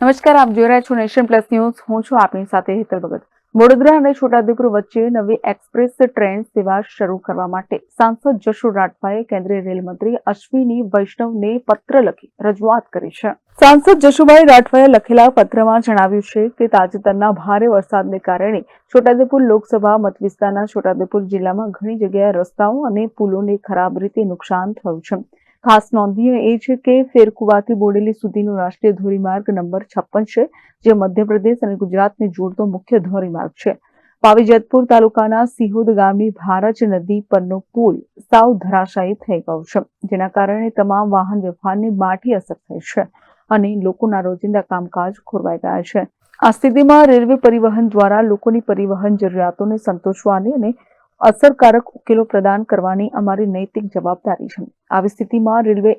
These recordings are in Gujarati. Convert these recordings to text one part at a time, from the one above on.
નમસ્કાર, આપ જોઈ રહ્યા છો નેશન પ્લસ ન્યૂઝ. હું છું આપની સાથે હેતલ ભગત. વડોદરા અને છોટાઉદેપુર વચ્ચે નવી એક્સપ્રેસ ટ્રેન સેવા શરૂ કરવા માટે સાંસદ જશુ રાઠવાએ કેન્દ્રીય રેલ મંત્રી અશ્વિની વૈષ્ણવને પત્ર લખી રજૂઆત કરી છે. સાંસદ જશુભાઈ રાઠવાએ લખેલા પત્રમાં જણાવ્યું છે કે તાજેતરના ભારે વરસાદને કારણે છોટાઉદેપુર લોકસભા મત વિસ્તારના છોટાઉદેપુર જિલ્લામાં ઘણી જગ્યાએ રસ્તાઓ અને પુલોને ખરાબ રીતે નુકસાન થયું છે. ખાસ નોંધનીય એ છે કે ફેરકુવાથી બોડેલી સુધીનો રાષ્ટ્રીય ધોરીમાર્ગ નંબર છપ્પન છે, જે મધ્યપ્રદેશ અને ગુજરાતને જોડતો મુખ્ય ધોરીમાર્ગ છે. પાવીજેતપુર તાલુકાના સિહોદ ગામની ભારજ નદી પરનો પુલ સાવ ધરાશાયી થઈ ગયો છે, જેના કારણે તમામ વાહન વ્યવહારને માઠી અસર થઈ છે અને લોકોના રોજિંદા કામકાજ ખોરવાઈ ગયા છે. આ સ્થિતિમાં રેલવે પરિવહન દ્વારા લોકોની પરિવહન જરૂરિયાતોને સંતોષવાની અને અસરકારક ઉકેલો પ્રદાન કરવાની અમારી નૈતિક જવાબદારી છે. આવી સ્થિતિમાં રેલવે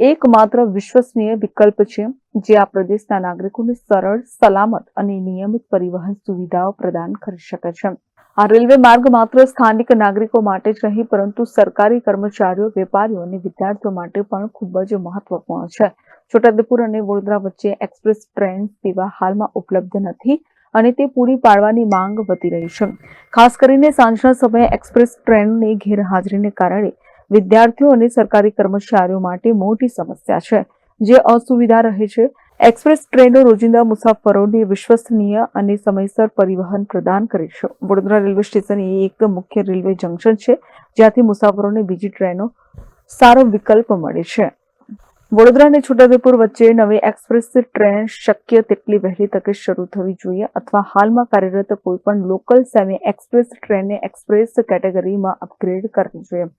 એકમાત્ર વિશ્વસનીય વિકલ્પ છે, જે આ પ્રદેશના નાગરિકોને સરળ, સલામત અને નિયમિત પરિવહન સુવિધાઓ પ્રદાન કરી શકે છે. આ રેલવે માર્ગ માત્ર સ્થાનિક નાગરિકો માટે જ નહીં, પરંતુ સરકારી કર્મચારીઓ, વેપારીઓ અને વિદ્યાર્થીઓ માટે પણ ખૂબ જ મહત્વપૂર્ણ છે. છોટાઉદેપુર અને વડોદરા વચ્ચે એક્સપ્રેસ ટ્રેન સેવા હાલમાં ઉપલબ્ધ નથી. અને તે પૂરી પાડવાની માંગ વધી રહી છે. ખાસ કરીને સાંજના સમયે એક્સપ્રેસ ટ્રેનની ગેરહાજરીને કારણે વિદ્યાર્થીઓ અને સરકારી કર્મચારીઓ માટે મોટી સમસ્યા છે. જે અસુવિધા રહે છે. એક્સપ્રેસ ટ્રેનો રોજિંદા મુસાફરોને વિશ્વસનીય અને સમયસર પરિવહન પ્રદાન કરે છે. વડોદરા રેલવે સ્ટેશન એ એક મુખ્ય રેલવે જંકશન છે, જ્યાંથી મુસાફરોને બીજી ટ્રેનો સારો વિકલ્પ મળે છે. વડોદરા અને છોટાઉદેપુર વચ્ચે નવી એક્સપ્રેસ ટ્રેન શક્ય તેટલી વહેલી તકે શરૂ થવી જોઈએ અથવા હાલમાં કાર્યરત કોઈપણ લોકલ સેમી એક્સપ્રેસ ટ્રેનને એક્સપ્રેસ કેટેગરીમાં અપગ્રેડ કરવી જોઈએ.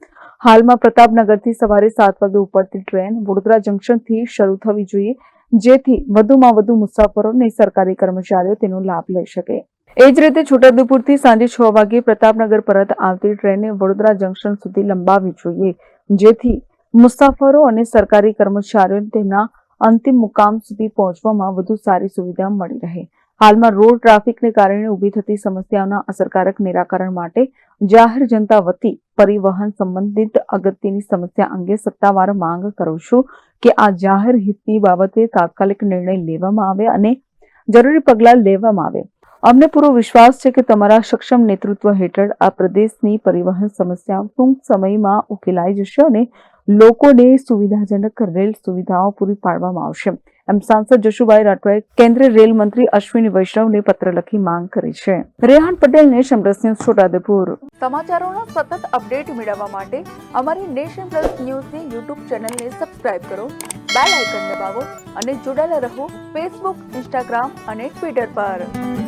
હાલમાં પ્રતાપનગરથી સવારે સાત વાગે ઉપડતી ટ્રેન વડોદરા જંકશનથી શરૂ થવી જોઈએ, જેથી વધુમાં વધુ મુસાફરો અને સરકારી કર્મચારીઓ તેનો લાભ લઈ શકે. એ જ રીતે છોટાઉદેપુરથી સાંજે છ વાગે પ્રતાપનગર પરત આવતી ટ્રેનને વડોદરા જંકશન સુધી લંબાવવી જોઈએ, જેથી મુસાફરો અને સરકારી કર્મચારીઓને તેમના અંતિમ મુકામ સુધી પહોંચવામાં વધુ સારી સુવિધા મળી રહે. હાલમાં રોડ ટ્રાફિકને કારણે ઊભી થતી સમસ્યાઓના અસરકારક નિરાકરણ માટે જાહેર જનતા વતી પરિવહન સંબંધિત અગત્યની સમસ્યા અંગે સત્તાવાર માંગ કરું છું કે આ જાહેર હિતની બાબતે તાત્કાલિક નિર્ણય લેવામાં આવે અને જરૂરી પગલાં લેવામાં આવે. અમને પૂરો વિશ્વાસ છે કે તમારા સક્ષમ નેતૃત્વ હેઠળ આ પ્રદેશની પરિવહન સમસ્યા ટૂંક સમયમાં ઉકેલાઈ જશે અને લોકોને સુવિધાજનક રેલ સુવિધાઓ પૂરી પાડવામાં આવશે. એમ સાંસદ જશુભાઈ રાઠવાએ કેન્દ્રીય રેલ મંત્રી અશ્વિની વૈષ્ણવને પત્ર લખી માંગ કરી છે. Rehan Patel nation plus news Chhota Udaipur. સમાચારોના સતત અપડેટ મેળવવા માટે અમારી નેશન પ્લસ ન્યૂઝની યુટ્યુબ ચેનલને સબસ્ક્રાઇબ કરો, બેલ આઇકન દબાવો અને જોડાયેલા રહો ફેસબુક, ઇન્સ્ટાગ્રામ અને ટ્વિટર પર.